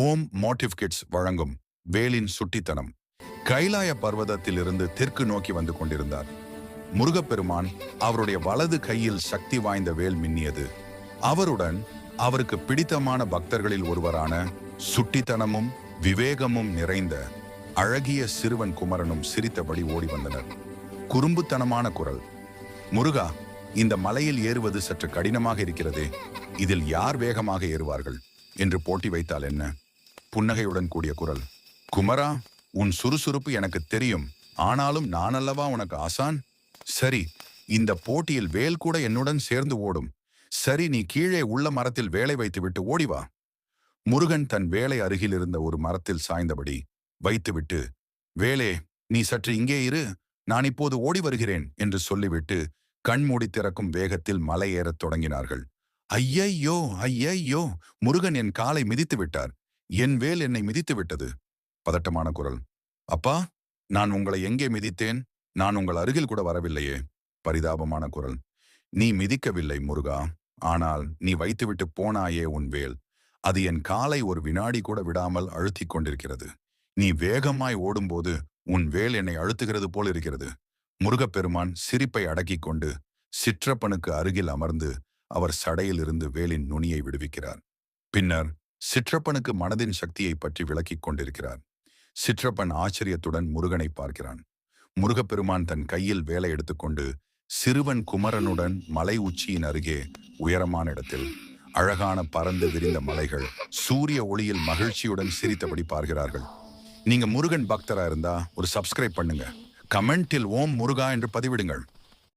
ஓம் motive kids வழங்கும் வேலின் சுட்டித்தனம். கைலாய பர்வதத்திலிருந்து தெற்கு நோக்கி வந்து கொண்டிருந்தார். முருகப்பெருமான் அவருடைய வலது கையில் சக்தி வாய்ந்த வேல் மின்னியது. அவருடன் அவருக்கு பிடித்தமான பக்தர்களில் ஒருவரான சுட்டித்தனமும் விவேகமும் நிறைந்த அழகிய சிறுவன் குமரனும் சிரித்தபடி ஓடி வந்தனர். குறும்புத்தனமான குரல். முருகா இந்த மலையில் ஏறுவது சற்று கடினமாக இருக்கிறதே. இதில் யார் வேகமாக ஏறுவார்கள்? என்று போட்டி வைத்தால் என்ன? புன்னகையுடன் கூடிய குரல். குமரா உன் சுறுசுறுப்பு எனக்கு தெரியும். ஆனாலும் நானல்லவா உனக்கு ஆசான்? சரி இந்த போட்டியில் வேல் கூட என்னுடன் சேர்ந்து ஓடும். சரி நீ கீழே உள்ள மரத்தில் வேலை வைத்துவிட்டு ஓடி வா. முருகன் தன் வேலை அருகில் இருந்த ஒரு மரத்தில் சாய்ந்தபடி வைத்துவிட்டு வேலே நீ சற்று இங்கே இரு. நான் இப்போது ஓடி வருகிறேன் என்று சொல்லிவிட்டு கண்மூடி திறக்கும் வேகத்தில் மலை ஏறத் தொடங்கினார்கள். ஐயையோ ஐயையோ! முருகன் என் காலை மிதித்து விட்டார். என் வேல் என்னை மிதித்து விட்டது. பதட்டமான குரல். அப்பா நான் உங்களை எங்கே மிதித்தேன்? நான் உங்கள் அருகில் கூட வரவில்லையே. பரிதாபமான குரல். நீ மிதிக்கவில்லை முருகா. ஆனால் நீ வைத்துவிட்டு போனாயே உன் வேல். அது என் காலை ஒரு வினாடி கூட விடாமல் அழுத்திக் கொண்டிருக்கிறது. நீ வேகமாய் ஓடும்போது உன் வேல் என்னை அழுத்துகிறது போல் இருக்கிறது. முருகப்பெருமான் சிரிப்பை அடக்கிக் கொண்டு சிற்றப்பனுக்கு அருகில் அமர்ந்து அவர் சடையிலிருந்து வேலின் நுனியை விடுவிக்கிறார். பின்னர் சிற்றப்பனுக்கு மனதின் சக்தியை பற்றி விளக்கிக் கொண்டிருக்கிறார். சிற்றப்பன் ஆச்சரியத்துடன் முருகனை பார்க்கிறான். முருகப்பெருமான் தன் கையில் வேலை எடுத்துக்கொண்டு சிறுவன் குமரனுடன் மலை உச்சியின் அருகே உயரமான இடத்தில் அழகான பறந்து விரிந்த மலைகள் சூரிய ஒளியில் மகிழ்ச்சியுடன் சிரித்தபடி பார்க்கிறார்கள். நீங்க முருகன் பக்தரா இருந்தா ஒரு சப்ஸ்கிரைப் பண்ணுங்க. கமெண்டில் ஓம் முருகா என்று பதிவிடுங்கள்.